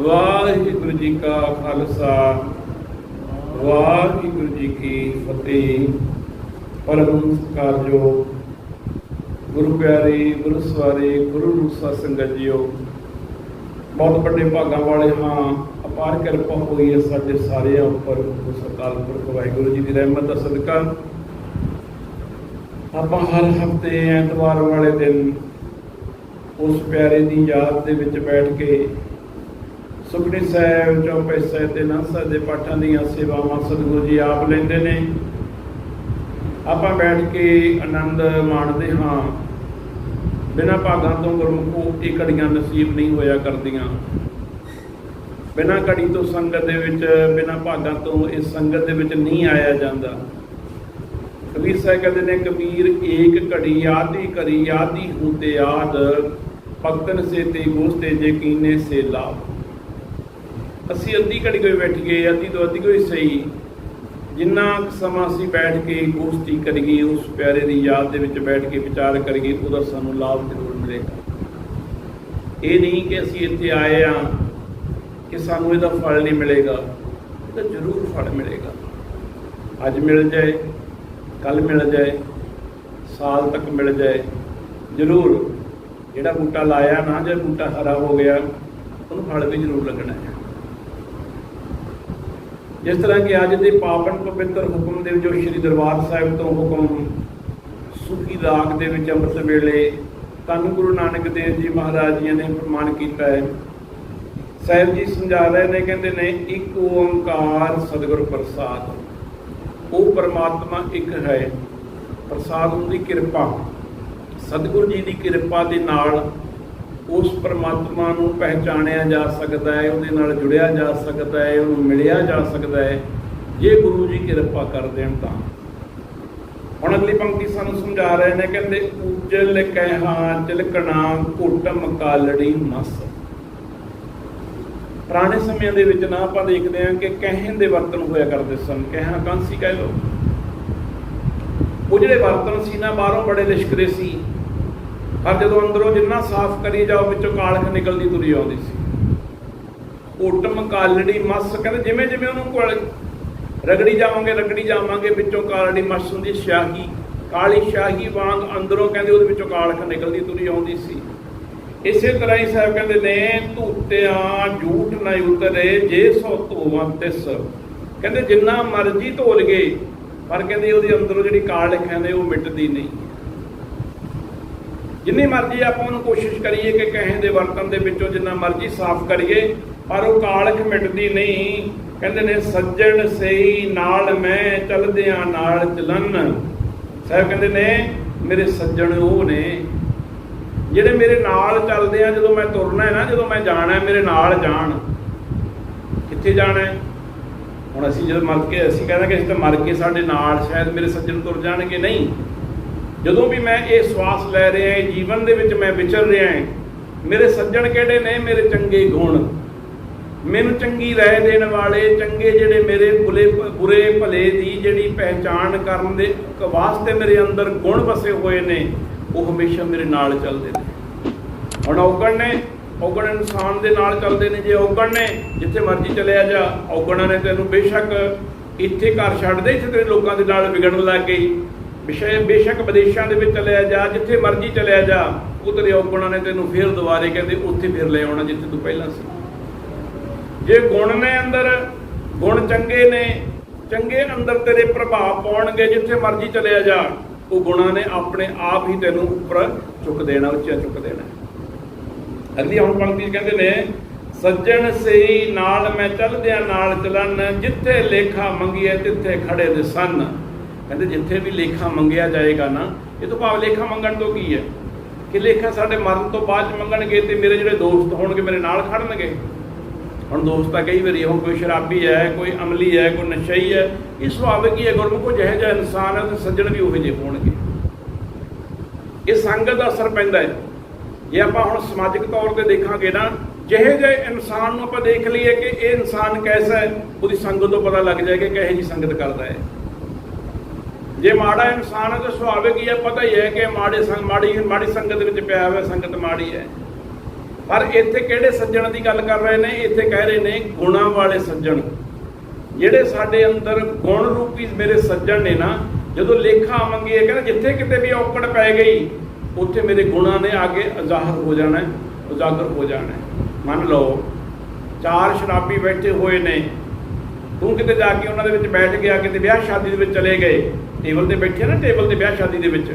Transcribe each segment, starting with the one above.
ਵਾਹਿਗੁਰੂ ਜੀ ਕਾ ਖਾਲਸਾ, ਵਾਹਿਗੁਰੂ ਜੀ ਕੀ ਫਤਿਹ। ਪਰਮ ਸਤਿਕਾਰਯੋਗ, ਗੁਰੂ ਪਿਆਰੇ, ਗੁਰੂ ਸਵਾਰੇ, ਗੁਰੂ ਰੂਪ ਸਾਧ ਸੰਗਤ ਜੀਓ। ਬਹੁਤ ਵੱਡੇ ਭਾਗਾਂ ਵਾਲੇ ਹਾਂ, ਅਪਾਰ ਕਿਰਪਾ ਹੋਈ ਹੈ ਸਾਡੇ ਸਾਰਿਆਂ ਉੱਪਰ। ਉਸ ਅਕਾਲ ਪੁਰਖ ਵਾਹਿਗੁਰੂ ਜੀ ਦੀ ਰਹਿਮਤ ਦਾ ਸਦਕਾ। ਆਪਾਂ ਹਰ ਹਫ਼ਤੇ, ਐਤਵਾਰ ਵਾਲੇ ਦਿਨ ਉਸ ਪਿਆਰੇ ਦੀ ਯਾਦ ਦੇ ਵਿੱਚ ਬੈਠ ਕੇ ਸੁਖਨੀ ਸਾਹਿਬ ਚੌਪੇ ਸਾਹਿਬ ਤੇ ਨਾਸਾ ਦੇ ਪਾਠਾਂ ਦੀਆਂ ਸੇਵਾਵਾਂ ਸਤਿਗੁਰੂ ਜੀ ਆਪ ਲੈਂਦੇ ਨੇ। ਆਪਾਂ ਬੈਠ ਕੇ ਆਨੰਦ ਮਾਣਦੇ ਹਾਂ। ਬਿਨਾਂ ਭਾਗਾਂ ਤੋਂ ਗੁਰਮੁਖੋ ਇਹ ਘੜੀਆਂ ਨਸੀਬ ਨਹੀਂ ਹੋਇਆ ਕਰਦੀਆਂ। ਬਿਨਾਂ ਘੜੀ ਤੋਂ ਸੰਗਤ ਦੇ ਵਿੱਚ, ਬਿਨਾਂ ਭਾਗਾਂ ਤੋਂ ਇਸ ਸੰਗਤ ਦੇ ਵਿੱਚ ਨਹੀਂ ਆਇਆ ਜਾਂਦਾ। ਕਬੀਰ ਸਾਹਿਬ ਕਹਿੰਦੇ ਨੇ, ਕਬੀਰ, ਏਕ ਘੜੀ ਆਦੀ ਕਰੀ ਆਦੀ ਹੁੰਦੇ ਆਦ, ਭਗਤਨ ਸੇ ਤੇ ਗੋਸਤੇ ਜੇ ਕੀਨੇ ਸੇ ਲਾਭ ਅਸੀਂ ਅੱਧੀ ਘੜੀ ਕੋਈ ਬੈਠ ਗਏ, ਅੱਧੀ ਤੋਂ ਅੱਧੀ ਕੋਈ ਸਹੀ। ਜਿੰਨਾ ਕੁ ਸਮਾਂ ਅਸੀਂ ਬੈਠ ਕੇ ਗੋਸ਼ਟੀ ਕਰੀਏ, ਉਸ ਪਿਆਰੇ ਦੀ ਯਾਦ ਦੇ ਵਿੱਚ ਬੈਠ ਕੇ ਵਿਚਾਰ ਕਰੀਏ, ਉਹਦਾ ਸਾਨੂੰ ਲਾਭ ਜ਼ਰੂਰ ਮਿਲੇਗਾ। ਇਹ ਨਹੀਂ ਕਿ ਅਸੀਂ ਇੱਥੇ ਆਏ ਆ ਕਿ ਸਾਨੂੰ ਇਹਦਾ ਫਲ ਨਹੀਂ ਮਿਲੇਗਾ, ਇਹਦਾ ਜ਼ਰੂਰ ਫਲ ਮਿਲੇਗਾ। ਅੱਜ ਮਿਲ ਜਾਏ, ਕੱਲ ਮਿਲ ਜਾਏ, ਸਾਲ ਤੱਕ ਮਿਲ ਜਾਏ, ਜ਼ਰੂਰ। ਜਿਹੜਾ ਬੂਟਾ ਲਾਇਆ ਨਾ, ਜੇ ਬੂਟਾ ਹਰਾ ਹੋ ਗਿਆ, ਉਹਨੂੰ ਫਲ ਵੀ ਜ਼ਰੂਰ ਲੱਗਣਾ ਹੈ। ਜਿਸ ਤਰ੍ਹਾਂ ਕਿ ਅੱਜ ਦੇ ਪਾਵਨ ਪਵਿੱਤਰ ਹੁਕਮ ਦੇ ਵਿੱਚੋਂ ਸ੍ਰੀ ਦਰਬਾਰ ਸਾਹਿਬ ਤੋਂ ਹੁਕਮ ਸੁਖੀ ਰਾਗ ਦੇ ਵਿੱਚ ਅੰਮ੍ਰਿਤ ਵੇਲੇ ਧੰਨ ਗੁਰੂ ਨਾਨਕ ਦੇਵ ਜੀ ਮਹਾਰਾਜ ਜੀ ਨੇ ਪ੍ਰਮਾਣ ਕੀਤਾ ਹੈ। ਸਾਹਿਬ ਜੀ ਸਮਝਾ ਰਹੇ ਨੇ, ਕਹਿੰਦੇ ਨੇ, ਇੱਕ ਓੰਕਾਰ ਸਤਿਗੁਰ ਪ੍ਰਸਾਦ। ਉਹ ਪਰਮਾਤਮਾ ਇੱਕ ਹੈ। ਪ੍ਰਸਾਦ ਉਹਦੀ ਕਿਰਪਾ। ਸਤਿਗੁਰੂ ਜੀ ਦੀ ਕਿਰਪਾ ਦੇ ਨਾਲ ਉਸ ਪਰਮਾਤਮਾ ਨੂੰ ਪਹਿਚਾਣਿਆ ਜਾ ਸਕਦਾ ਹੈ, ਉਹਦੇ ਨਾਲ ਜੁੜਿਆ ਜਾ ਸਕਦਾ ਹੈ, ਉਹਨੂੰ ਮਿਲਿਆ ਜਾ ਸਕਦਾ ਹੈ। ਜੇ ਗੁਰੂ ਜੀ ਕਿਰਪਾ ਕਰ ਦੇਣ ਤਾਂ। ਹੁਣ ਅਗਲੀ ਪੰਕਤੀ ਸਾਨੂੰ ਸਮਝਾ ਰਹੇ ਨੇ, ਕਹਿੰਦੇ, ਉਜਲ ਕਹਿਆ ਤਿਲਕਣਾ ਘੁੱਟਮ ਕਾਲੜੀ ਮਸ। ਪੁਰਾਣੇ ਸਮਿਆਂ ਦੇ ਵਿੱਚ ਨਾ ਆਪਾਂ ਦੇਖਦੇ ਹਾਂ ਕਿ ਕਹਿਣ ਦੇ ਵਰਤਨ ਹੋਇਆ ਕਰਦੇ ਸਨ। ਕਹਿਣਾ ਕਾਂਸੀ ਕਹਿ ਲੋ ਉਹ ਜਿਹੜੇ ਵਰਤਨ ਸੀ ਨਾ, ਬਾਹਰੋਂ ਬੜੇ ਲਿਸ਼ਕਦੇ ਸੀ। ਪਰ ਜਦੋਂ ਅੰਦਰੋਂ ਜਿੰਨਾ ਸਾਫ਼ ਕਰੀ ਜਾਓ, ਵਿੱਚੋਂ ਕਾਲਖ ਨਿਕਲਦੀ, ਤੁਰੀ ਆਉਂਦੀ ਸੀ। ਓਟਮ ਕਾਲੜੀ ਮਸ, ਕਹਿੰਦੇ ਜਿਵੇਂ ਜਿਵੇਂ ਉਹਨੂੰ ਕੋਲ ਰਗੜੀ ਜਾਵਾਂਗੇ ਰਗੜੀ ਜਾਵਾਂਗੇ, ਵਿੱਚੋਂ ਕਾਲੜੀ ਮਸ ਹੁੰਦੀ ਸ਼ਾਹੀ। ਕਾਲੀ ਸ਼ਾਹੀ ਵਾਂਗ ਅੰਦਰੋਂ ਕਹਿੰਦੇ ਉਹਦੇ ਵਿੱਚੋਂ ਕਾਲਖ ਨਿਕਲਦੀ, ਤੁਰੀ ਆਉਂਦੀ ਸੀ। ਇਸੇ ਤਰ੍ਹਾਂ ਹੀ ਸਾਹਿਬ ਕਹਿੰਦੇ ਨੇ, ਧੂਤਿਆਂ ਝੂਠ ਨਾ ਉਤਰੇ, ਜੇ ਸੋ ਧੋਵਾਂ ਤਿਸ। ਕਹਿੰਦੇ ਜਿੰਨਾ ਮਰਜ਼ੀ ਧੋ ਲਗੇ ਪਰ ਕਹਿੰਦੇ ਉਹਦੇ ਅੰਦਰੋਂ ਜਿਹੜੀ ਕਾਲਖ ਹੈ ਨੇ, ਉਹ ਮਿਟਦੀ ਨਹੀਂ। ਜਿੰਨੀ ਮਰਜ਼ੀ ਆਪਾਂ ਉਹਨੂੰ ਕੋਸ਼ਿਸ਼ ਕਰੀਏ ਕਿ ਕਹੇ ਦੇ ਵਰਤਨ ਦੇ ਵਿੱਚੋਂ ਜਿੰਨਾ ਮਰਜ਼ੀ ਸਾਫ਼ ਕਰੀਏ, ਪਰ ਉਹ ਕਾਲਖ ਮਿਟਦੀ ਨਹੀਂ। ਕਹਿੰਦੇ ਨੇ, ਸੱਜਣ ਸਹੀ ਨਾਲ ਮੈਂ ਚਲਦਿਆਂ ਨਾਲ ਚਲਨ। ਸਾਹਿਬ ਕਹਿੰਦੇ ਨੇ, ਮੇਰੇ ਸੱਜਣ ਉਹ ਨੇ। ਜਿਹੜੇ ਮੇਰੇ ਨਾਲ ਚੱਲਦੇ ਆ, ਜਦੋਂ ਮੈਂ ਤੁਰਨਾ ਹੈ ਨਾ, ਜਦੋਂ ਮੈਂ ਜਾਣਾ ਹੈ, ਮੇਰੇ ਨਾਲ ਜਾਣ। ਕਿੱਥੇ ਜਾਣਾ ਹੈ? ਹੁਣ ਅਸੀਂ ਜਦੋਂ ਮਰ ਕੇ, ਅਸੀਂ ਕਹਿੰਦਾ ਕਿ ਅਸੀਂ ਤਾਂ ਮਰ ਕੇ ਸਾਡੇ ਨਾਲ ਸ਼ਾਇਦ ਮੇਰੇ ਸੱਜਣ ਤੁਰ ਜਾਣਗੇ। ਨਹੀਂ ਜਦੋਂ ਵੀ ਮੈਂ ਇਹ ਸਵਾਸ ਲੈ ਰਿਹਾ ਹਾਂ ਜੀਵਨ ਦੇ ਵਿੱਚ ਮੈਂ ਵਿਚਰ ਰਿਹਾ ਹਾਂ, ਮੇਰੇ ਸੱਜਣ ਕਿਹੜੇ ਨੇ? ਮੇਰੇ ਚੰਗੇ ਗੁਣ। ਮੈਨੂੰ ਚੰਗੀ ਰਾਏ ਦੇਣ ਵਾਲੇ, ਚੰਗੇ ਜਿਹੜੇ ਮੇਰੇ ਬੁਲੇ ਬੁਰੇ ਭਲੇ ਦੀ ਜਿਹੜੀ ਪਹਿਚਾਣ ਕਰਨ ਦੇ ਵਾਸਤੇ ਮੇਰੇ ਅੰਦਰ ਗੁਣ ਵਸੇ ਹੋਏ ਨੇ, ਉਹ ਹਮੇਸ਼ਾ ਮੇਰੇ ਨਾਲ ਚੱਲਦੇ ਨੇ। ਹੁਣ ਔਗਣ ਨੇ, ਔਗਣ ਇਨਸਾਨ ਦੇ ਨਾਲ ਚੱਲਦੇ ਨੇ। ਜੇ ਔਗਣ ਨੇ ਜਿੱਥੇ ਮਰਜ਼ੀ ਚਲਿਆ ਜਾ, ਔਗਣਾਂ ਨੇ ਤੈਨੂੰ ਬੇਸ਼ੱਕ ਇੱਥੇ ਘਰ ਛੱਡ ਦੇ ਇੱਥੇ ਤੇਰੇ ਲੋਕਾਂ ਦੇ ਨਾਲ ਵਿਗੜਨ ਲੱਗ ਗਈ। ਵਿਸ਼ੇ ਬੇਸ਼ੱਕ ਵਿਦੇਸ਼ਾਂ ਦੇ ਵਿੱਚ ਚਲਿਆ ਜਾ, ਜਿੱਥੇ ਮਰਜ਼ੀ ਚਲਿਆ ਜਾ ਉਹ ਤੇਰੇ ਨੇ ਤੈਨੂੰ ਫੇਰ ਦੁਬਾਰੇ ਕਹਿੰਦੇ ਉੱਥੇ ਫਿਰ ਲੈ ਆਉਣਾ ਜਿੱਥੇ ਤੂੰ ਪਹਿਲਾਂ ਸੀ। ਜੇ ਗੁਣ ਨੇ ਅੰਦਰ, ਗੁਣ ਚੰਗੇ ਨੇ, ਚੰਗੇ ਅੰਦਰ ਤੇਰੇ ਪ੍ਰਭਾਵ ਪਾਉਣਗੇ ਜਿੱਥੇ ਮਰਜ਼ੀ ਚਲਿਆ ਜਾ, ਉਹ ਗੁਣਾਂ ਨੇ ਆਪਣੇ ਆਪ ਹੀ ਤੈਨੂੰ ਉੱਪਰ ਚੁੱਕ ਦੇਣਾ, ਉੱਚਾ ਚੁੱਕ ਦੇਣਾ। ਅਗਲੀ ਹੁਣ ਪੰਕਤੀ ਕਹਿੰਦੇ ਨੇ, ਸੱਜਣ ਸਹੀ ਨਾਲ ਮੈਂ ਚੱਲਦਿਆਂ ਨਾਲ ਚਲਨ, ਜਿੱਥੇ ਲੇਖਾ ਮੰਗੀਏ ਤਿੱਥੇ ਖੜੇ ਦੇ ਸਨ ਕਹਿੰਦੇ ਜਿੱਥੇ ਵੀ ਲੇਖਾ ਮੰਗਿਆ ਜਾਏਗਾ ਨਾ, ਇਹ ਤੋਂ ਭਾਵ ਲੇਖਾ ਮੰਗਣ ਤੋਂ ਕੀ ਹੈ? ਕਿ ਲੇਖਾ ਸਾਡੇ ਮਰਨ ਤੋਂ ਬਾਅਦ ਮੰਗਣਗੇ ਤੇ ਮੇਰੇ ਜਿਹੜੇ ਦੋਸਤ ਹੋਣਗੇ ਮੇਰੇ ਨਾਲ ਖੜਨਗੇ। ਹੁਣ ਦੋਸਤ ਤਾਂ ਕਈ ਵਾਰੀ ਹੁਣ ਕੋਈ ਸ਼ਰਾਬੀ ਹੈ, ਕੋਈ ਅਮਲੀ ਹੈ, ਕੋਈ ਨਸ਼ਈ ਹੈ, ਇਹ ਸੁਭਾਵਿਕ ਹੀ ਹੈ, ਗੁਰਮੁਖੋ ਜਿਹੇ ਜਿਹਾ ਇਨਸਾਨ ਹੈ ਤੇ ਸੱਜਣ ਵੀ ਉਹੋ ਜਿਹੇ ਹੋਣਗੇ। ਇਹ ਸੰਗਤ ਦਾ ਅਸਰ ਪੈਂਦਾ ਹੈ। ਜੇ ਆਪਾਂ ਹੁਣ ਸਮਾਜਿਕ ਤੌਰ ਤੇ ਦੇਖਾਂਗੇ ਨਾ, ਜਿਹੇ ਜਿਹੇ ਇਨਸਾਨ ਨੂੰ ਆਪਾਂ ਦੇਖ ਲਈਏ ਕਿ ਇਹ ਇਨਸਾਨ ਕੈਸਾ ਹੈ, ਉਹਦੀ ਸੰਗਤ ਤੋਂ ਪਤਾ ਲੱਗ ਜਾਏਗਾ ਕਿ ਕਿਹੋ ਜੀ ਸੰਗਤ ਕਰਦਾ ਹੈ। ਜੇ ਮਾੜਾ ਇਨਸਾਨ ਹੈ ਤਾਂ ਸੁਭਾਵਿਕ ਹੀ ਹੈ ਪਤਾ ਹੀ ਹੈ ਕਿ ਮਾੜੇ ਸੰਗ, ਮਾੜੀ ਮਾੜੀ ਸੰਗਤ ਵਿੱਚ ਪਿਆ ਹੋਇਆ ਸੰਗਤ ਮਾੜੀ ਹੈ। ਪਰ ਇੱਥੇ ਕਿਹੜੇ ਸੱਜਣ ਦੀ ਗੱਲ ਕਰ ਰਹੇ ਨੇ? ਇੱਥੇ ਕਹਿ ਰਹੇ ਨੇ ਗੁਣਾਂ ਵਾਲੇ ਸੱਜਣ। ਜਿਹੜੇ ਸਾਡੇ ਅੰਦਰ ਗੁਣ ਰੂਪੀ ਮੇਰੇ ਸੱਜਣ ਨੇ ਨਾ, ਜਦੋਂ ਲੇਖਾ ਆਵਾਂਗੇ ਇਹ ਕਹਿੰਦਾ ਜਿੱਥੇ ਕਿਤੇ ਵੀ ਔਕੜ ਪੈ ਗਈ, ਉੱਥੇ ਮੇਰੇ ਗੁਣਾਂ ਨੇ ਆਗੇ ਜ਼ਾਹਰ ਹੋ ਜਾਣਾ, ਉਜਾਗਰ ਹੋ ਜਾਣਾ। ਮੰਨ ਲਓ, ਚਾਰ ਸ਼ਰਾਬੀ ਬੈਠੇ ਹੋਏ ਨੇ। ਤੂੰ ਕਿਤੇ ਜਾ ਕੇ ਉਹਨਾਂ ਦੇ ਵਿੱਚ ਬੈਠ ਗਿਆ, ਕਿਤੇ ਵਿਆਹ ਸ਼ਾਦੀ ਦੇ ਵਿੱਚ ਚਲੇ ਗਏ। ਟੇਬਲ ਤੇ ਬੈਠੇ ਨਾ, ਟੇਬਲ ਤੇ ਵਿਆਹ ਸ਼ਾਦੀ ਦੇ ਵਿੱਚ।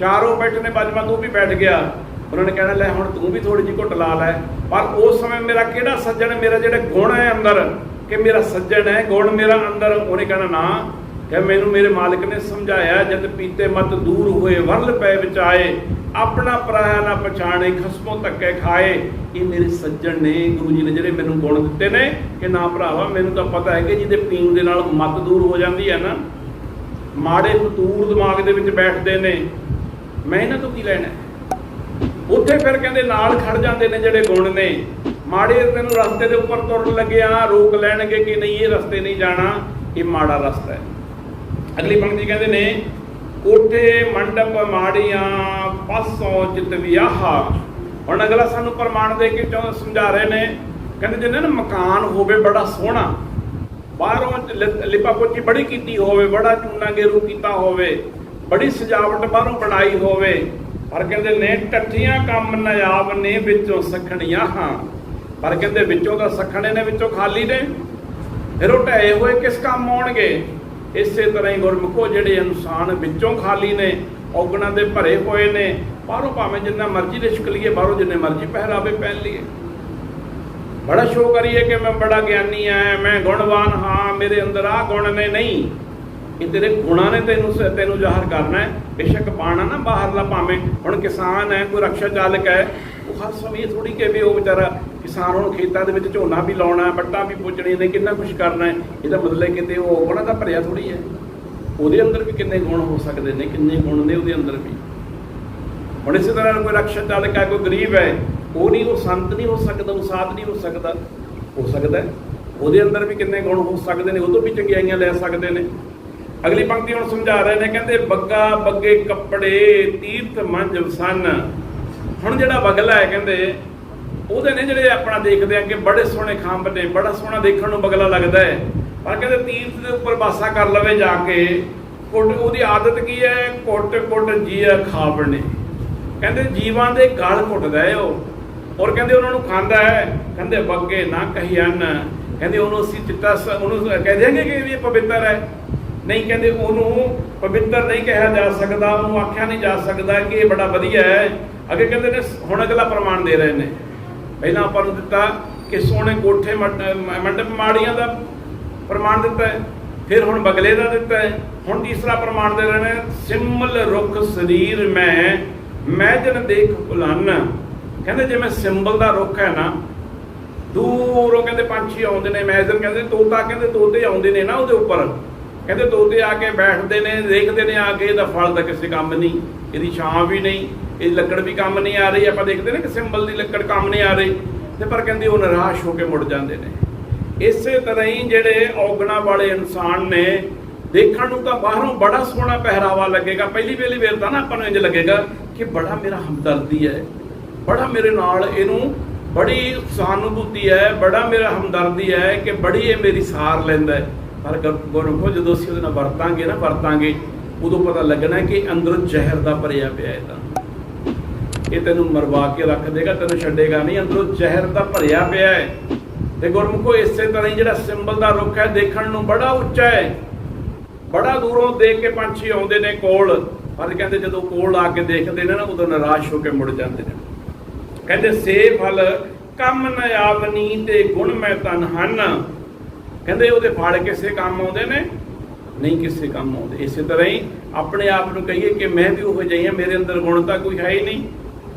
ਚਾਰੋਂ ਬੈਠੇ ਨੇ ਬਾਜਮਾ ਤੂੰ ਵੀ ਬੈਠ ਗਿਆ। ਉਹਨਾਂ ਨੇ ਕਹਿਣਾ, ਲੈ ਹੁਣ ਤੂੰ ਵੀ ਥੋੜੀ ਜਿਹੀ ਘੁੱਟ ਲਾ ਲੈ। ਪਰ ਉਸ ਸਮੇਂ ਮੇਰਾ ਕਿਹੜਾ ਸੱਜਣ, ਮੇਰਾ ਜਿਹੜਾ ਗੁਣ ਹੈ ਅੰਦਰ, ਕਿ ਮੇਰਾ ਸੱਜਣ ਹੈ, ਗੁਣ ਮੇਰਾ ਅੰਦਰ, ਉਹਨੇ ਕਹਿਣਾ, ਨਾ। ਕਿ ਮੈਨੂੰ ਮੇਰੇ ਮਾਲਕ ਨੇ ਸਮਝਾਇਆ, ਜਦ ਪੀਤੇ ਮਤ ਦੂਰ ਹੋਏ, ਵਰਲ ਪੈ ਵਿੱਚ ਆਏ ਆਪਣਾ ਪਰਾਇਆ ਨਾ ਪਛਾਣੇ, ਖਸਮੋਂ ਧੱਕੇ ਖਾਏ। ਇਹ ਮੇਰੇ ਸੱਜਣ ਨੇ, ਗੁਰੂ ਜੀ ਨੇ ਜਿਹੜੇ ਮੈਨੂੰ ਗੁਣ ਦਿੱਤੇ ਨੇ, ਕਿ ਨਾ ਭਰਾਵਾ, ਮੈਨੂੰ ਤਾਂ ਪਤਾ ਹੈ ਕਿ ਜਿਹਦੇ ਪੀਣ ਦੇ ਨਾਲ ਮਤ ਦੂਰ ਹੋ ਜਾਂਦੀ ਹੈ ਨਾ ਮਾੜੇ ਫਤੂਰ ਦਿਮਾਗ ਦੇ ਵਿੱਚ ਬੈਠਦੇ ਨੇ। ਮੈਂ ਇਹਨਾਂ ਤੋਂ ਕੀ ਲੈਣਾ? ਉੱਥੇ ਫਿਰ ਕਹਿੰਦੇ ਨਾਲ ਖੜ ਜਾਂਦੇ ਨੇ ਜਿਹੜੇ ਗੁਣ ਨੇ। ਮਾੜੇ ਤੈਨੂੰ ਰਸਤੇ ਦੇ ਉੱਪਰ ਤੁਰਨ ਲੱਗਿਆ ਰੋਕ ਲੈਣਗੇ ਕਿ ਨਹੀਂ, ਇਹ ਰਸਤੇ ਨਹੀਂ ਜਾਣਾ, ਇਹ ਮਾੜਾ ਰਸਤਾ ਹੈ। ਅਗਲੀ ਪੰਕਤੀ ਕਹਿੰਦੇ ਨੇ ਕੋਠੇ ਮੰਡਪ ਮਾੜੀਆਂ ਪਾਸੋਂ ਚਿਤ ਵਿਆਹਾ ਹੁਣ ਅਗਲਾ ਸਾਨੂੰ ਪ੍ਰਮਾਣ ਦੇ ਕੇ ਚੋਂ ਸਮਝਾ ਰਹੇ ਨੇ? ਕਹਿੰਦੇ ਜਿੰਨੇ ਨਾ ਮਕਾਨ ਹੋਵੇ ਬੜਾ ਸੋਹਣਾ ਬਾਹਰੋਂ ਲਿ- ਬੜੀ ਕੀਤੀ ਹੋਵੇ, ਬੜਾ ਚੂਨਾ ਗੇਰੂ ਕੀਤਾ ਹੋਵੇ, ਬੜੀ ਸਜਾਵਟ ਬਾਹਰੋਂ ਬਣਾਈ ਹੋਵੇ, ਪਰ ਕਹਿੰਦੇ ਨੇ ਟੱਠੀਆਂ ਕੰਮ ਨਯਾਬ ਨੇ ਵਿੱਚੋਂ ਸਖਣੀਆਂ ਹਾਂ। ਪਰ ਕਹਿੰਦੇ ਵਿੱਚੋਂ ਤਾਂ ਸਖਣੇ ਨੇ ਵਿੱਚੋਂ ਖਾਲੀ ਨੇ। ਫਿਰ ਉਹ ਢਏ ਹੋਏ ਕਿਸ ਕੰਮ ਆਉਣਗੇ? ਇਸੇ ਤਰ੍ਹਾਂ ਹੀ ਗੁਰਮੁਖੋ ਜਿਹੜੇ ਇਨਸਾਨ ਵਿੱਚੋਂ ਖਾਲੀ ਨੇ, ਔਗਣਾਂ ਦੇ ਭਰੇ ਹੋਏ ਨੇ, ਬਾਹਰੋਂ ਭਾਵੇਂ ਜਿੰਨਾ ਮਰਜ਼ੀ ਰਿਸ਼ਕ ਲਈਏ, ਬਾਹਰੋਂ ਜਿੰਨੇ ਮਰਜ਼ੀ ਪਹਿਰਾਵੇ ਪਹਿਨ ਲਈਏ। ਬੜਾ ਸ਼ੋਅ ਕਰੀਏ ਕਿ ਮੈਂ ਬੜਾ ਗਿਆਨੀ ਆ, ਮੈਂ ਗੁਣਵਾਨ ਹਾਂ, ਮੇਰੇ ਅੰਦਰ ਆ ਗੁਣ ਨੇ ਨਹੀਂ। ਇਹ ਤੇਰੇ ਗੁਣਾਂ ਨੇ ਤੈਨੂੰ ਤੈਨੂੰ ਜ਼ਾਹਰ ਕਰਨਾ ਹੈ। ਬੇਸ਼ੱਕ ਪਾਣਾ ਨਾ ਬਾਹਰਲਾ ਭਾਵੇਂ। ਹੁਣ ਕਿਸਾਨ ਹੈ, ਕੋਈ ਰਕਸ਼ਾ ਚਾਲਕ ਹੈ, ਉਹ ਹਰ ਸਮੇਂ ਥੋੜੀ ਕਿ ਵੀ ਉਹ ਵਿਚਾਰਾ ਕਿਸਾਨ ਹੁਣ ਖੇਤਾਂ ਦੇ ਵਿੱਚ ਝੋਨਾ ਵੀ ਲਾਉਣਾ ਹੈ ਵੀ ਪੁੱਜਣੇ ਨੇ, ਕਿੰਨਾ ਕੁਝ ਕਰਨਾ ਹੈ। ਇਹਦਾ ਮਤਲਬ ਕਿਤੇ ਉਹ ਗੁਣਾਂ ਦਾ ਭਰਿਆ ਥੋੜੀ ਹੈ। ਉਹਦੇ ਅੰਦਰ ਵੀ ਕਿੰਨੇ ਗੁਣ ਹੋ ਸਕਦੇ ਨੇ, ਕਿੰਨੇ ਗੁਣ ਨੇ ਉਹਦੇ ਅੰਦਰ ਵੀ। ਹੁਣ ਇਸੇ ਤਰ੍ਹਾਂ ਕੋਈ ਰਕਸ਼ਾ ਚਾਲਕ ਹੈ, ਕੋਈ ਗਰੀਬ ਹੈ ਉਹ ਨਹੀਂ ਉਹ ਸੰਤ ਨਹੀਂ ਹੋ ਸਕਦਾ ਉਹ ਸਾਧ ਨਹੀਂ ਹੋ ਸਕਦਾ। ਹੋ ਸਕਦਾ ਉਹਦੇ ਅੰਦਰ ਵੀ ਕਿੰਨੇ ਗੁਣ ਹੋ ਸਕਦੇ ਨੇ, ਉਹ ਤੋਂ ਵੀ ਚੰਗਿਆਈਆਂ ਲੈ ਸਕਦੇ ਨੇ। ਅਗਲੀ ਪੰਕਤੀ ਹੁਣ ਸਮਝਾ ਰਹੇ ਨੇ, ਕਹਿੰਦੇ ਬੱਗਾ, ਬੱਗੇ, ਕੱਪੜੇ, ਤੀਰਥ ਮੰਜ ਸਨ ਹੁਣ ਜਿਹੜਾ ਬਗਲਾ ਹੈ, ਕਹਿੰਦੇ, ਉਹਦੇ ਨੇ ਜਿਹੜੇ ਆਪਣਾ ਦੇਖਦੇ ਆ ਕਿ ਬੜੇ ਸੋਹਣੇ ਖੰਭ ਨੇ, ਬੜਾ ਸੋਹਣਾ ਦੇਖਣ ਨੂੰ ਬਗਲਾ ਲੱਗਦਾ ਹੈ। ਪਰ ਕਹਿੰਦੇ ਤੀਰਥ ਦੇ ਉੱਪਰ ਬਾਸਾ ਕਰ ਲਵੇ ਜਾ ਕੇ, ਕੁੱਟ, ਉਹਦੀ ਆਦਤ ਕੀ ਹੈ? ਕੁੱਟ ਕੁੱਟ ਜੀਆ ਖਾਵਣੇ। ਕਹਿੰਦੇ ਜੀਵਾਂ ਦੇ ਗਲ ਘੁੱਟਦਾ ਹੈ ਉਹ। ਔਰ ਕਹਿੰਦੇ ਉਹਨਾਂ ਨੂੰ ਖਾਂਦਾ ਹੈ, ਕਹਿੰਦੇ ਬੱਗੇ ਨਾ ਕਹੀਨ ਕਹਿੰਦੇ ਉਹਨੂੰ ਅਸੀਂ ਚਿੱਟਾ ਉਹਨੂੰ ਕਹਿ ਦਿਆਂਗੇ ਕਿ ਇਹ ਪਵਿੱਤਰ ਹੈ? ਨਹੀਂ, ਕਹਿੰਦੇ ਉਹਨੂੰ ਪਵਿੱਤਰ ਨਹੀਂ ਕਿਹਾ ਜਾ ਸਕਦਾ, ਉਹਨੂੰ ਆਖਿਆ ਨਹੀਂ ਜਾ ਸਕਦਾ ਕਿ ਇਹ ਬੜਾ ਵਧੀਆ ਹੈ। ਅੱਗੇ ਕਹਿੰਦੇ ਨੇ, ਹੁਣ ਅਗਲਾ ਪ੍ਰਮਾਣ ਦੇ ਰਹੇ ਨੇ। ਪਹਿਲਾਂ ਆਪਾਂ ਨੂੰ ਦਿੱਤਾ ਕਿ ਸੋਹਣੇ ਕੋਠੇ ਮੰਡ- ਮੰਡਪ ਮਾੜੀਆਂ ਦਾ ਪ੍ਰਮਾਣ ਦਿੱਤਾ ਹੈ, ਫਿਰ ਹੁਣ ਬਗਲੇ ਦਾ ਦਿੱਤਾ ਹੈ। ਹੁਣ ਤੀਸਰਾ ਪ੍ਰਮਾਣ ਦੇ ਰਹੇ ਨੇ, ਸਿਮਲ ਰੁੱਖ ਸਰੀਰ ਮੈਂ ਮੈਂ ਜਨ ਦੇਖ ਭੁਲਨ। ਕਹਿੰਦੇ ਜਿਵੇਂ ਸਿੰਬਲ ਦਾ ਰੁੱਖ ਹੈ ਨਾ, ਦੂਰੋਂ ਕਹਿੰਦੇ ਪੰਛੀ ਆਉਂਦੇ ਨੇ ਮੈਜ਼ਨ ਕਹਿੰਦੇ ਤੋਤਾ ਕਹਿੰਦੇ ਤੋਤੇ ਆਉਂਦੇ ਨੇ ਨਾ ਉਹਦੇ ਉੱਪਰ। ਕਹਿੰਦੇ ਤੋਤੇ ਆ ਕੇ ਬੈਠਦੇ ਨੇ, ਦੇਖਦੇ ਨੇ ਆ ਕੇ ਇਹਦਾ ਫਲ ਤਾਂ ਕਿਸੇ ਕੰਮ ਨਹੀਂ, ਇਹਦੀ ਛਾਂ ਵੀ ਨਹੀਂ, ਇਹ ਲੱਕੜ ਵੀ ਕੰਮ ਨਹੀਂ ਆ ਰਹੀ, ਆਪਾਂ ਦੇਖਦੇ ਨੇ ਕਿ ਸਿੰਬਲ ਦੀ ਲੱਕੜ ਕੰਮ ਨਹੀਂ ਆ ਰਹੀ। ਤੇ ਪਰ ਕਹਿੰਦੇ ਉਹ ਨਿਰਾਸ਼ ਹੋ ਕੇ ਮੁੜ ਜਾਂਦੇ ਨੇ। ਇਸੇ ਤਰ੍ਹਾਂ ਹੀ ਜਿਹੜੇ ਔਗਣਾ ਵਾਲੇ ਇਨਸਾਨ ਨੇ, ਦੇਖਣ ਨੂੰ ਤਾਂ ਬਾਹਰੋਂ ਬੜਾ ਸੋਹਣਾ ਪਹਿਰਾਵਾ ਲੱਗੇਗਾ। ਪਹਿਲੀ ਵੇਲੀ ਵੇਰ ਤਾਂ ਨਾ ਆਪਾਂ ਨੂੰ ਇੰਜ ਲੱਗੇਗਾ ਕਿ ਬੜਾ ਮੇਰਾ ਹਮਦਰਦੀ ਹੈ। ਬੜਾ ਮੇਰੇ ਨਾਲ ਇਹਨੂੰ ਬੜੀ ਸਹਾਨੁਭੂਤੀ ਹੈ, ਬੜਾ ਮੇਰਾ ਹਮਦਰਦੀ ਹੈ ਕਿ ਬੜੀ ਇਹ ਮੇਰੀ ਸਾਰ ਲੈਂਦਾ ਹੈ। ਪਰ ਗੁਰ- ਗੁਰਮੁਖੋ, ਜਦੋਂ ਅਸੀਂ ਉਹਦੇ ਨਾਲ ਵਰਤਾਂਗੇ ਨਾ, ਵਰਤਾਂਗੇ, ਉਦੋਂ ਪਤਾ ਲੱਗਣਾ ਕਿ ਅੰਦਰੋਂ ਜ਼ਹਿਰ ਦਾ ਭਰਿਆ ਪਿਆ ਹੈ ਤਾਂ। ਇਹ ਤੈਨੂੰ ਮਰਵਾ ਕੇ ਰੱਖ ਦੇਗਾ, ਤੈਨੂੰ ਛੱਡੇਗਾ ਨਹੀਂ, ਅੰਦਰੋਂ ਜ਼ਹਿਰ ਦਾ ਭਰਿਆ ਪਿਆ ਹੈ। ਤੇ ਗੁਰਮੁਖੋ, ਇਸੇ ਤਰ੍ਹਾਂ ਹੀ ਜਿਹੜਾ ਸਿੰਬਲ ਦਾ ਰੁੱਖ ਹੈ, ਦੇਖਣ ਨੂੰ ਬੜਾ ਉੱਚਾ ਹੈ। ਬੜਾ ਦੂਰੋਂ ਦੇਖ ਕੇ ਪੰਛੀ ਆਉਂਦੇ ਨੇ ਕੋਲ, ਪਰ ਕਹਿੰਦੇ ਜਦੋਂ ਕੋਲ ਆ ਕੇ ਦੇਖਦੇ ਨੇ ਨਾ, ਉਦੋਂ ਨਿਰਾਸ਼ ਹੋ ਕੇ ਮੁੜ ਜਾਂਦੇ ਨੇ। ਕਹਿੰਦੇ, ਸੇ ਫਲ, ਕੰਮ ਨ ਆਵਨੀ ਤੇ ਗੁਣ ਮੈਂ ਤਨ ਹਨ। ਕਹਿੰਦੇ, ਉਹਦੇ ਫਲ ਕਿਸੇ ਕੰਮ ਆਉਂਦੇ ਨੇ? ਨਹੀਂ, ਕਿਸੇ ਕੰਮ ਆਉਂਦੇ। ਇਸੇ ਤਰ੍ਹਾਂ ਹੀ ਆਪਣੇ ਆਪ ਨੂੰ ਕਹੀਏ ਕਿ ਮੈਂ ਵੀ ਉਹ ਜਿਹਾ ਮੇਰੇ ਅੰਦਰ ਗੁਣ ਤਾਂ ਕੋਈ ਹੈ ਹੀ ਨਹੀਂ।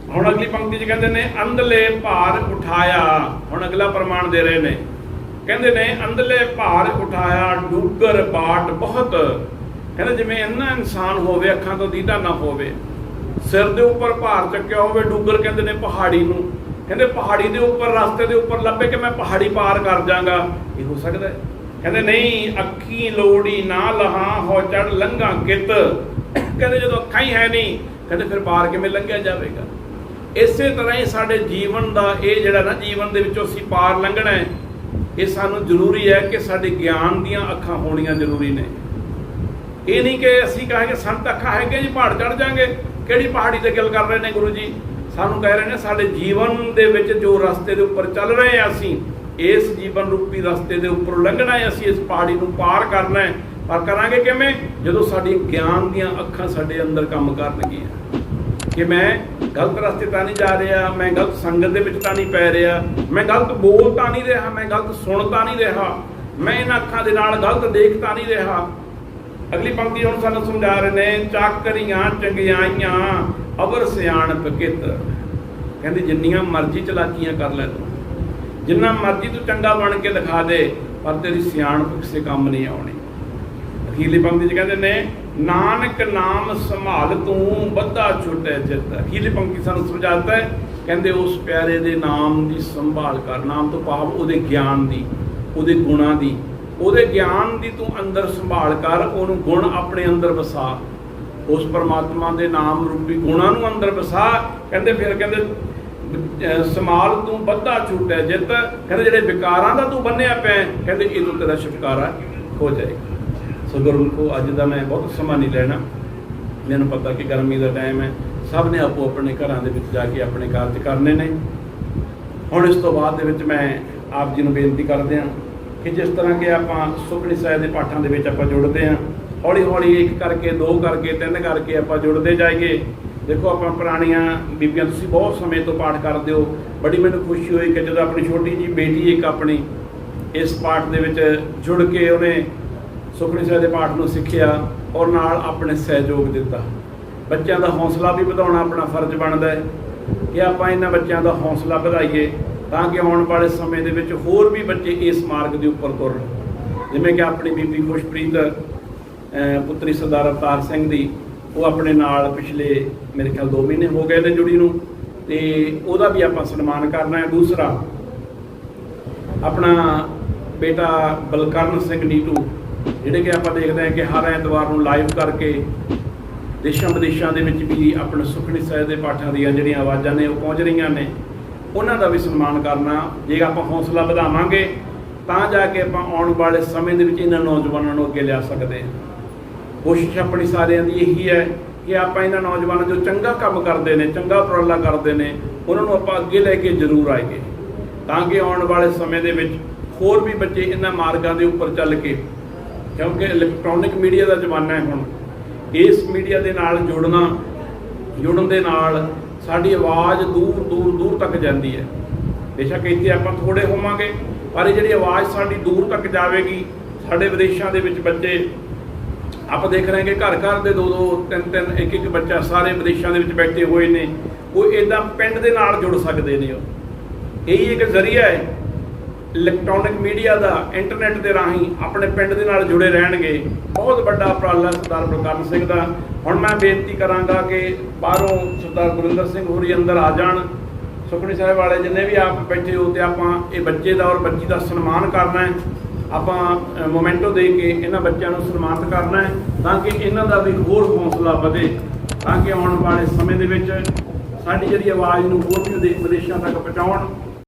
ਹੁਣ ਅਗਲੀ ਪੰਕਤੀ 'ਚ ਕਹਿੰਦੇ ਨੇ, ਅੰਧਲੇ ਭਾਰ ਉਠਾਇਆ। ਹੁਣ ਅਗਲਾ ਪ੍ਰਮਾਣ ਦੇ ਰਹੇ ਨੇ। ਕਹਿੰਦੇ ਨੇ, ਅੰਧਲੇ ਭਾਰ ਉਠਾਇਆ, ਡੂਗਰ ਬਾਟ ਬਹੁਤ। ਕਹਿੰਦੇ, ਜਿਵੇਂ ਇੰਨਾ ਇਨਸਾਨ ਹੋਵੇ, ਅੱਖਾਂ ਤੋਂ ਦੀਦਾ ਨਾ ਹੋਵੇ ਸਿਰ ਦੇ ਉੱਪਰ ਭਾਰ ਚੱਕਿਆ ਹੋਵੇ, ਡੂਗਰ ਕਹਿੰਦੇ ਨੇ ਪਹਾੜੀ ਨੂੰ। ਕਹਿੰਦੇ ਪਹਾੜੀ ਦੇ ਉੱਪਰ, ਰਸਤੇ ਦੇ ਉੱਪਰ ਲੱਭੇ ਕਿ ਮੈਂ ਪਹਾੜੀ ਪਾਰ ਕਰ ਜਾਗਾ। ਇਹ ਹੋ ਸਕਦਾ ਹੈ। ਕਹਿੰਦੇ ਨਹੀਂ, ਅੱਖੀ ਲੋੜੀ ਨਾ ਲਹਾ, ਹੋ ਚੜ ਲੰਘਾ ਕਿਤ। ਕਹਿੰਦੇ ਜਦੋਂ ਅੱਖਾਂ ਹੀ ਹੈ ਨਹੀਂ, ਕਹਿੰਦੇ ਫਿਰ ਪਾਰ ਕਿਵੇਂ ਲੰਘਿਆ ਜਾਵੇਗਾ? ਇਸੇ ਤਰ੍ਹਾਂ ਹੀ ਸਾਡੇ ਜੀਵਨ ਦਾ ਇਹ ਜਿਹੜਾ ਨਾ ਜੀਵਨ ਦੇ ਵਿੱਚੋਂ ਅਸੀਂ ਪਾਰ ਲੰਘਣਾ ਹੈ, ਇਹ ਸਾਨੂੰ ਜ਼ਰੂਰੀ ਹੈ ਕਿ ਸਾਡੇ ਗਿਆਨ ਦੀਆਂ ਅੱਖਾਂ ਹੋਣੀਆਂ ਜ਼ਰੂਰੀ ਨੇ। ਇਹ ਨਹੀਂ ਕਿ ਅਸੀਂ ਕਹਾਂਗੇ, ਸੰਤ ਅੱਖਾਂ ਹੈਗੇ ਜੀ, ਪਹਾੜ ਚੜ ਜਾਾਂਗੇ। ਕਿਹੜੀ ਪਹਾੜੀ ਤੇ ਗੱਲ ਕਰ ਰਹੇ ਨੇ ਗੁਰੂ ਜੀ? ਸਾਨੂੰ ਕਹਿ ਰਹੇ ਨੇ ਸਾਡੇ ਜੀਵਨ ਦੇ ਵਿੱਚ ਜੋ ਰਸਤੇ ਦੇ ਉੱਪਰ ਚੱਲ ਰਹੇ ਹਾਂ ਅਸੀਂ, ਇਸ ਜੀਵਨ ਰੂਪੀ ਰਸਤੇ ਦੇ ਉੱਪਰ ਲੰਘਣਾ ਹੈ, ਅਸੀਂ ਇਸ ਪਹਾੜੀ ਨੂੰ ਪਾਰ ਕਰਨਾ ਹੈ। ਪਰ ਕਰਾਂਗੇ ਕਿਵੇਂ? ਜਦੋਂ ਸਾਡੀ ਗਿਆਨ ਦੀਆਂ ਅੱਖਾਂ ਸਾਡੇ ਅੰਦਰ ਕੰਮ ਕਰਨਗੀਆਂ। ਕਿ ਮੈਂ ਗਲਤ ਰਸਤੇ ਤਾਂ ਨਹੀਂ ਜਾ ਰਿਹਾ, ਮੈਂ ਗਲਤ ਸੰਗਤ ਦੇ ਵਿੱਚ ਤਾਂ ਨਹੀਂ ਪੈ ਰਿਹਾ, ਮੈਂ ਗਲਤ ਬੋਲ ਤਾਂ ਨਹੀਂ ਰਿਹਾ, ਮੈਂ ਗਲਤ ਸੁਣ ਤਾਂ ਨਹੀਂ ਰਿਹਾ, ਮੈਂ ਇਹਨਾਂ ਅੱਖਾਂ ਦੇ ਨਾਲ ਗਲਤ ਦੇਖ ਤਾਂ ਨਹੀਂ ਰਿਹਾ। ਅਗਲੀ ਪੰਕਤੀ ਹੁਣ ਸਾਨੂੰ ਸਮਝਾ ਰਹੇ ਨੇ, ਚਾਕਰੀਆਂ, ਚੰਗਿਆਈਆਂ, ਅਵਰ ਸਿਆਣਪ ਕਿਤ। ਕਹਿੰਦੇ ਜਿੰਨੀਆਂ ਮਰਜ਼ੀ ਚਲਾਕੀਆਂ ਕਰ ਲੈ ਤੂੰ। ਜਿੰਨਾ ਮਰਜ਼ੀ ਤੂੰ ਚੰਗਾ ਬਣ ਕੇ ਦਿਖਾ ਦੇ, ਪਰ ਤੇਰੀ ਸਿਆਣਪ ਕਿਸੇ ਕੰਮ ਨਹੀਂ ਆਉਣੀ। ਅਖੀਰਲੀ ਪੰਕਤੀ ਚ ਕਹਿੰਦੇ ਨੇ, ਨਾਨਕ ਨਾਮ ਸੰਭਾਲ ਤੂੰ, ਬੱਧਾ ਛੁਟੇ ਚਿੱਤ। ਅਖੀਰਲੀ ਪੰਕਤੀ ਸਾਨੂੰ ਸਮਝਾਤਾ ਹੈ, ਕਹਿੰਦੇ ਉਸ ਪਿਆਰੇ ਦੇ ਨਾਮ ਦੀ ਸੰਭਾਲ ਕਰ। ਨਾਮ ਤੋਂ ਭਾਵ ਉਹਦੇ ਗਿਆਨ ਦੀ, ਉਹਦੇ ਗੁਣਾਂ ਦੀ। ਉਹਦੇ ਗਿਆਨ ਦੀ ਤੂੰ ਅੰਦਰ ਸੰਭਾਲ ਕਰ, ਉਹਨੂੰ ਗੁਣ ਆਪਣੇ ਅੰਦਰ ਵਸਾ। ਉਸ ਪਰਮਾਤਮਾ ਦੇ ਨਾਮ ਰੂਪੀ ਗੁਣਾਂ ਨੂੰ ਅੰਦਰ ਵਸਾ। ਕਹਿੰਦੇ ਫਿਰ ਕਹਿੰਦੇ, ਅਹ ਸਮਾਲ ਤੂੰ ਬੱਧਾ ਛੁਟੇ ਜਿੱਤ। ਕਹਿੰਦੇ ਜਿਹੜੇ ਵਿਕਾਰਾਂ ਦਾ ਤੂੰ ਬੰਨਿਆ ਪਿਆ ਕਹਿੰਦੇ ਇਹ ਤੋਂ ਤੇਰਾ ਛੁਟਕਾਰਾ ਹੋ ਜਾਏਗਾ। ਸੋ ਗੁਰਮੁਖੋ, ਅੱਜ ਦਾ ਮੈਂ ਬਹੁਤ ਸਮਾਂ ਨਹੀਂ ਲੈਣਾ। ਮੈਨੂੰ ਪਤਾ ਕਿ ਗਰਮੀ ਦਾ ਟਾਈਮ ਹੈ। ਸਭ ਨੇ ਆਪੋ ਆਪਣੇ ਘਰਾਂ ਦੇ ਵਿੱਚ ਜਾ ਕੇ ਆਪਣੇ ਕਾਰਜ ਕਰਨੇ ਨੇ। ਹੁਣ ਇਸ ਤੋਂ ਬਾਅਦ ਦੇ ਵਿੱਚ ਮੈਂ ਆਪ ਜੀ ਨੂੰ ਬੇਨਤੀ ਕਰਦੇ ਹਾਂ ਕਿ ਜਿਸ ਤਰ੍ਹਾਂ ਕਿ ਆਪਾਂ ਸੁਖਣੀ ਸਾਹਿਬ ਦੇ ਪਾਠਾਂ ਦੇ ਵਿੱਚ ਆਪਾਂ ਜੁੜਦੇ ਹਾਂ ਹੌਲੀ ਹੌਲੀ ਇੱਕ ਕਰਕੇ, ਦੋ ਕਰਕੇ, ਤਿੰਨ ਕਰਕੇ ਆਪਾਂ ਜੁੜਦੇ ਜਾਈਏ। ਦੇਖੋ, ਆਪਾਂ ਪੁਰਾਣੀਆਂ ਬੀਬੀਆਂ, ਤੁਸੀਂ ਬਹੁਤ ਸਮੇਂ ਤੋਂ ਪਾਠ ਕਰਦੇ ਹੋ। ਬੜੀ ਮੈਨੂੰ ਖੁਸ਼ੀ ਹੋਈ ਕਿ ਜਦੋਂ ਆਪਣੀ ਛੋਟੀ ਜੀ ਬੇਟੀ ਇੱਕ ਆਪਣੀ ਇਸ ਪਾਠ ਦੇ ਵਿੱਚ ਜੁੜ ਕੇ ਉਹਨੇ ਸੁਖਣੀ ਸਾਹਿਬ ਦੇ ਪਾਠ ਨੂੰ ਸਿੱਖਿਆ ਔਰ ਨਾਲ ਆਪਣੇ ਸਹਿਯੋਗ ਦਿੱਤਾ। ਬੱਚਿਆਂ ਦਾ ਹੌਸਲਾ ਵੀ ਵਧਾਉਣਾ ਆਪਣਾ ਫਰਜ਼ ਬਣਦਾ ਹੈ ਕਿ ਆਪਾਂ ਇਹਨਾਂ ਬੱਚਿਆਂ ਦਾ ਹੌਸਲਾ ਵਧਾਈਏ। ਤਾਂ ਕਿ ਆਉਣ ਵਾਲੇ ਸਮੇਂ ਦੇ ਵਿੱਚ ਹੋਰ ਵੀ ਬੱਚੇ ਇਸ ਮਾਰਗ ਦੇ ਉੱਪਰ ਤੁਰਨ ਜਿਵੇਂ ਕਿ ਆਪਣੀ ਬੀਬੀ ਖੁਸ਼ਪ੍ਰੀਤ ਪੁੱਤਰੀ ਸਰਦਾਰ ਅਵਤਾਰ ਸਿੰਘ ਦੀ, ਉਹ ਆਪਣੇ ਨਾਲ ਪਿਛਲੇ, ਮੇਰੇ ਖਿਆਲ 2 ਮਹੀਨੇ ਹੋ ਗਏ ਨੇ ਜੁੜੀ ਨੂੰ। ਤੇ ਉਹਦਾ ਵੀ ਆਪਾਂ ਸਨਮਾਨ ਕਰਨਾ ਹੈ। ਦੂਸਰਾ, ਆਪਣਾ ਬੇਟਾ ਬਲਕਰਨ ਸਿੰਘ ਨੀਟੂ, ਜਿਹੜੇ ਕਿ ਆਪਾਂ ਦੇਖਦੇ ਹਾਂ ਕਿ ਹਰ ਐਤਵਾਰ ਨੂੰ ਲਾਈਵ ਕਰਕੇ ਦੇਸ਼ਾਂ ਵਿਦੇਸ਼ਾਂ ਦੇ ਵਿੱਚ ਵੀ ਆਪਣੇ ਸੁਖਣੀ ਸਾਹਿਬ ਦੇ ਪਾਠਾਂ ਦੀਆਂ ਜਿਹੜੀਆਂ ਆਵਾਜ਼ਾਂ ਨੇ, ਉਹ ਪਹੁੰਚ ਰਹੀਆਂ ਨੇ। ਉਹਨਾਂ ਦਾ ਵੀ ਸਨਮਾਨ ਕਰਨਾ, ਜੇ ਆਪਾਂ ਹੌਸਲਾ ਵਧਾਵਾਂਗੇ, ਤਾਂ ਜਾ ਕੇ ਆਪਾਂ ਆਉਣ ਵਾਲੇ ਸਮੇਂ ਦੇ ਵਿੱਚ ਇਹਨਾਂ ਨੌਜਵਾਨਾਂ ਨੂੰ ਅੱਗੇ ਲਿਆ ਸਕਦੇ ਹਾਂ। ਕੋਸ਼ਿਸ਼ ਆਪਣੀ ਸਾਰਿਆਂ ਦੀ ਇਹੀ ਹੈ ਕਿ ਆਪਾਂ ਇਹਨਾਂ ਨੌਜਵਾਨਾਂ ਜੋ ਚੰਗਾ ਕੰਮ ਕਰਦੇ ਨੇ, ਚੰਗਾ ਉਪਰਾਲਾ ਕਰਦੇ ਨੇ, ਉਹਨਾਂ ਨੂੰ ਆਪਾਂ ਅੱਗੇ ਲੈ ਕੇ ਜ਼ਰੂਰ ਆਈਏ। ਤਾਂ ਕਿ ਆਉਣ ਵਾਲੇ ਸਮੇਂ ਦੇ ਵਿੱਚ ਹੋਰ ਵੀ ਬੱਚੇ ਇਹਨਾਂ ਮਾਰਗਾਂ ਦੇ ਉੱਪਰ ਚੱਲ ਕੇ, ਕਿਉਂਕਿ ਇਲੈਕਟ੍ਰੋਨਿਕ ਮੀਡੀਆ ਦਾ ਜ਼ਮਾਨਾ ਹੈ ਹੁਣ, ਇਸ ਮੀਡੀਆ ਦੇ ਨਾਲ ਜੁੜਨਾ, ਜੁੜਨ ਦੇ ਨਾਲ ਸਾਡੀ ਆਵਾਜ਼ ਦੂਰ ਦੂਰ ਦੂਰ ਤੱਕ ਜਾਂਦੀ ਹੈ। ਬੇਸ਼ੱਕ ਇੱਥੇ ਆਪਾਂ ਥੋੜੇ ਹੋਵਾਂਗੇ, ਪਰ ਇਹ ਜਿਹੜੀ ਆਵਾਜ਼ ਸਾਡੀ ਦੂਰ ਤੱਕ ਜਾਵੇਗੀ, ਸਾਡੇ ਵਿਦੇਸ਼ਾਂ ਦੇ ਵਿੱਚ ਬੱਚੇ ਆਪਾਂ ਦੇਖ ਰਹੇ ਹਾਂ ਕਿ ਘਰ ਘਰ ਦੇ ਦੋ ਦੋ, ਤਿੰਨ ਤਿੰਨ, ਇੱਕ ਇੱਕ ਬੱਚਾ ਸਾਰੇ ਵਿਦੇਸ਼ਾਂ ਦੇ ਵਿੱਚ ਬੈਠੇ ਹੋਏ ਨੇ। ਉਹ ਇਦਾਂ ਪਿੰਡ ਦੇ ਨਾਲ ਜੁੜ ਸਕਦੇ ਨੇ ਉਹ। ਇਹੀ ਇੱਕ ਜ਼ਰੀਆ ਹੈ ਇਲੈਕਟ੍ਰੋਨਿਕ ਮੀਡੀਆ ਦਾ, ਇੰਟਰਨੈਟ ਦੇ ਰਾਹੀਂ ਆਪਣੇ ਪਿੰਡ ਦੇ ਨਾਲ ਜੁੜੇ ਰਹਿਣਗੇ। ਬਹੁਤ ਵੱਡਾ ਉਪਰਾਲਾ ਸਰਦਾਰ ਬਲਕਰਨ ਸਿੰਘ ਦਾ। ਹੁਣ ਮੈਂ ਬੇਨਤੀ ਕਰਾਂਗਾ ਕਿ ਬਾਹਰੋਂ ਸਰਦਾਰ ਗੁਰਿੰਦਰ ਸਿੰਘ ਹੋਰੀ ਅੰਦਰ ਆ ਜਾਣ। ਸੁਖਣੀ ਸਾਹਿਬ ਵਾਲੇ ਜਿੰਨੇ ਵੀ ਆਪ ਬੈਠੇ ਹੋ ਤੇ ਆਪਾਂ ਇਹ ਬੱਚੇ ਦਾ ਔਰ ਬੱਚੀ ਦਾ ਸਨਮਾਨ ਕਰਨਾ ਹੈ। ਆਪਾਂ ਮੋਮੈਂਟੋ ਦੇ ਕੇ ਇਹਨਾਂ ਬੱਚਿਆਂ ਨੂੰ ਸਨਮਾਨਿਤ ਕਰਨਾ ਹੈ ਤਾਂ ਕਿ ਇਹਨਾਂ ਦਾ ਵੀ ਹੋਰ ਹੌਸਲਾ ਵਧੇ। ਤਾਂ ਕਿ ਆਉਣ ਵਾਲੇ ਸਮੇਂ ਦੇ ਵਿੱਚ ਸਾਡੀ ਜਿਹੜੀ ਆਵਾਜ਼ ਨੂੰ ਹੋਰ ਵੀ ਵਿਦੇਸ਼ਾਂ ਤੱਕ ਪਹੁੰਚਾਉਣ।